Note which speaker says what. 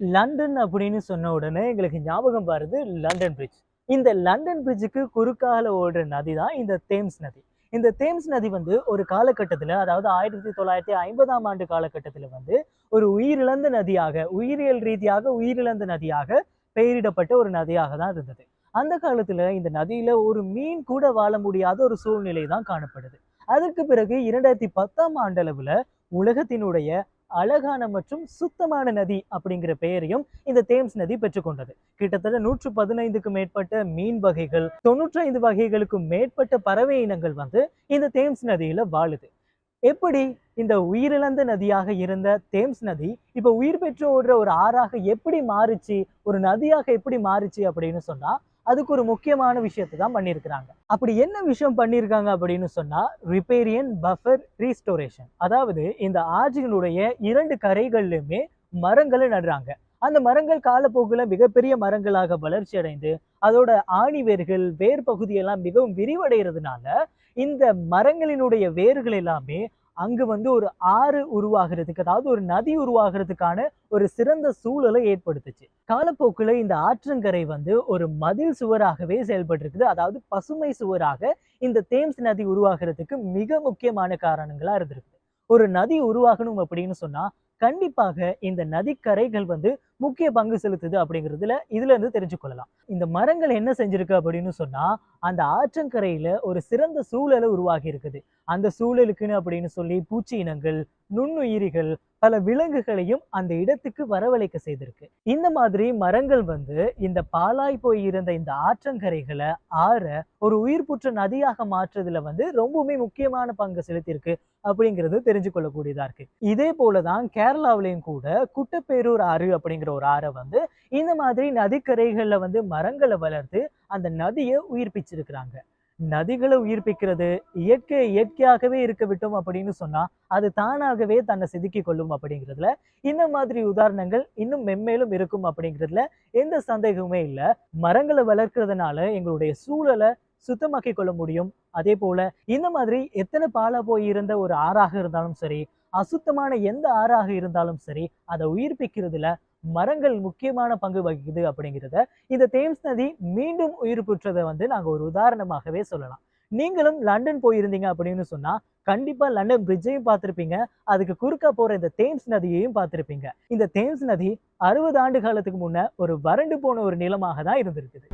Speaker 1: London அப்படின்னு சொன்ன உடனே எங்களுக்கு ஞாபகம் வருது லண்டன் பிரிட்ஜ் இந்த லண்டன் பிரிட்ஜுக்கு குறுக்கால ஓடுற நதி தான் இந்த தேம்ஸ் நதி. இந்த தேம்ஸ் நதி வந்து ஒரு காலகட்டத்தில் அதாவது ஆயிரத்தி தொள்ளாயிரத்தி ஐம்பதாம் ஆண்டு காலகட்டத்தில் வந்து ஒரு உயிரிழந்த நதியாக உயிரியல் ரீதியாக உயிரிழந்த நதியாக பெயரிடப்பட்ட ஒரு நதியாக தான் இருந்தது. அந்த காலத்தில் இந்த நதியில் ஒரு மீன் கூட வாழ முடியாத ஒரு சூழ்நிலை தான் காணப்படுது. அதற்கு பிறகு இரண்டாயிரத்தி பத்தாம் ஆண்டளவில் உலகத்தினுடைய அழகான மற்றும் சுத்தமான நதி அப்படிங்கிற பெயரையும் இந்த தேம்ஸ் நதி பெற்றுக்கொண்டது கிட்டத்தட்ட நூற்று பதினைந்துக்கும் மேற்பட்ட மீன் வகைகள் தொன்னூற்றி ஐந்து வகைகளுக்கும் மேற்பட்ட பறவை இனங்கள் வந்து இந்த தேம்ஸ் நதியில வாழுது. எப்படி இந்த உயிரிழந்த நதியாக இருந்த தேம்ஸ் நதி இப்ப உயிர் பெற்று ஓடுற ஒரு ஆறாக எப்படி மாறுச்சு ஒரு நதியாக எப்படி மாறுச்சு அப்படின்னு சொன்னா அதுக்கு ஒரு முக்கியமான விஷயத்தை தான் பண்ணியிருக்கிறாங்க. அப்படி என்ன விஷயம் பண்ணியிருக்காங்க அப்படின்னு சொன்னால் ரிப்பேரியன் பஃபர் ரீஸ்டோரேஷன் அதாவது இந்த ஆற்றினுடைய இரண்டு கரைகள்லையுமே மரங்களை நடுறாங்க. அந்த மரங்கள் காலப்போக்கில் மிகப்பெரிய மரங்களாக வளர்ச்சி அடைந்து அதோட ஆணி வேர்கள் வேர் பகுதியெல்லாம் மிகவும் விரிவடைகிறதுனால இந்த மரங்களினுடைய வேர்கள் எல்லாமே அங்கு வந்து ஒரு ஆறு உருவாகிறதுக்கு அதாவது ஒரு நதி உருவாகிறதுக்கான ஒரு சிறந்த சூழலை ஏற்படுத்துச்சு. காலப்போக்கில் இந்த ஆற்றங்கரை வந்து ஒரு மதில் சுவராகவே செயல்பட்டிருக்குது. அதாவது பசுமை சுவராக இந்த தேம்ஸ் நதி உருவாகிறதுக்கு மிக முக்கியமான காரணங்களாக இருந்திருக்குது. ஒரு நதி உருவாகணும் அப்படின்னு சொன்னா கண்டிப்பாக இந்த நதிக்கரைகள் வந்து முக்கிய பங்கு செலுத்துது அப்படிங்கிறதுல இதுல இருந்து தெரிஞ்சு கொள்ளலாம். இந்த மரங்கள் என்ன செஞ்சிருக்கு அப்படின்னு சொன்னா அந்த ஆற்றங்கரையில ஒரு சிறந்த சூழலை உருவாகி இருக்குது. அந்த சூழலுக்குன்னு அப்படின்னு சொல்லி பூச்சி இனங்கள் நுண்ணுயிரிகள் பல விலங்குகளையும் அந்த இடத்துக்கு வரவழைக்க செய்திருக்கு. இந்த மாதிரி மரங்கள் வந்து இந்த பாலாய் போய் இருந்த இந்த ஆற்றங்கரைகளை ஆற ஒரு உயிர் புற்ற நதியாக மாற்றுறதுல வந்து ரொம்பவுமே முக்கியமான பங்கு செலுத்தியிருக்கு அப்படிங்கிறது தெரிஞ்சு கொள்ளக்கூடியதா இருக்கு. இதே போலதான் கேரளாவிலையும் கூட குட்டப்பேரூர் ஆறு அப்படிங்கிற ஒரு ஆறை வந்து இந்த மாதிரி நதிக்கரைகளில் வந்து மரங்களை வளர்த்து அந்த நதியை உயிர்ப்பிச்சிருக்கிறாங்க. நதிகளை உயிர்ப்பிக்கிறது இயற்கை இயற்கையாகவே இருக்க விட்டோம் அப்படின்னு சொன்னா அது தானாகவே தன்னை செதுக்கி கொள்ளும் அப்படிங்கிறதுல இந்த மாதிரி உதாரணங்கள் இன்னும் மென்மேலும் இருக்கும் அப்படிங்கிறதுல எந்த சந்தேகமுமே இல்லை. மரங்களை வளர்க்கறதுனால எங்களுடைய சூழலை சுத்தமாக்கி கொள்ள முடியும். அதே போல இந்த மாதிரி எத்தனை பாலா போய் இருந்த ஒரு ஆறாக இருந்தாலும் சரி அசுத்தமான எந்த ஆறாக இருந்தாலும் சரி அதை உயிர்ப்பிக்கிறதுல மரங்கள் முக்கியமான பங்கு வகிக்குது அப்படிங்கிறத இந்த தேம்ஸ் நதி மீண்டும் உயிர் பெற்றதை வந்து நாங்கள் ஒரு உதாரணமாகவே சொல்லலாம். நீங்களும் லண்டன் போயிருந்தீங்க அப்படின்னு சொன்னா கண்டிப்பா லண்டன் பிரிட்ஜையும் பார்த்திருப்பீங்க. அதுக்கு குறுக்கா போற இந்த தேம்ஸ் நதியையும் பார்த்திருப்பீங்க. இந்த தேம்ஸ் நதி அறுபது ஆண்டு காலத்துக்கு முன்ன ஒரு வறண்டு போன ஒரு நிலமாக தான் இருந்திருக்குது.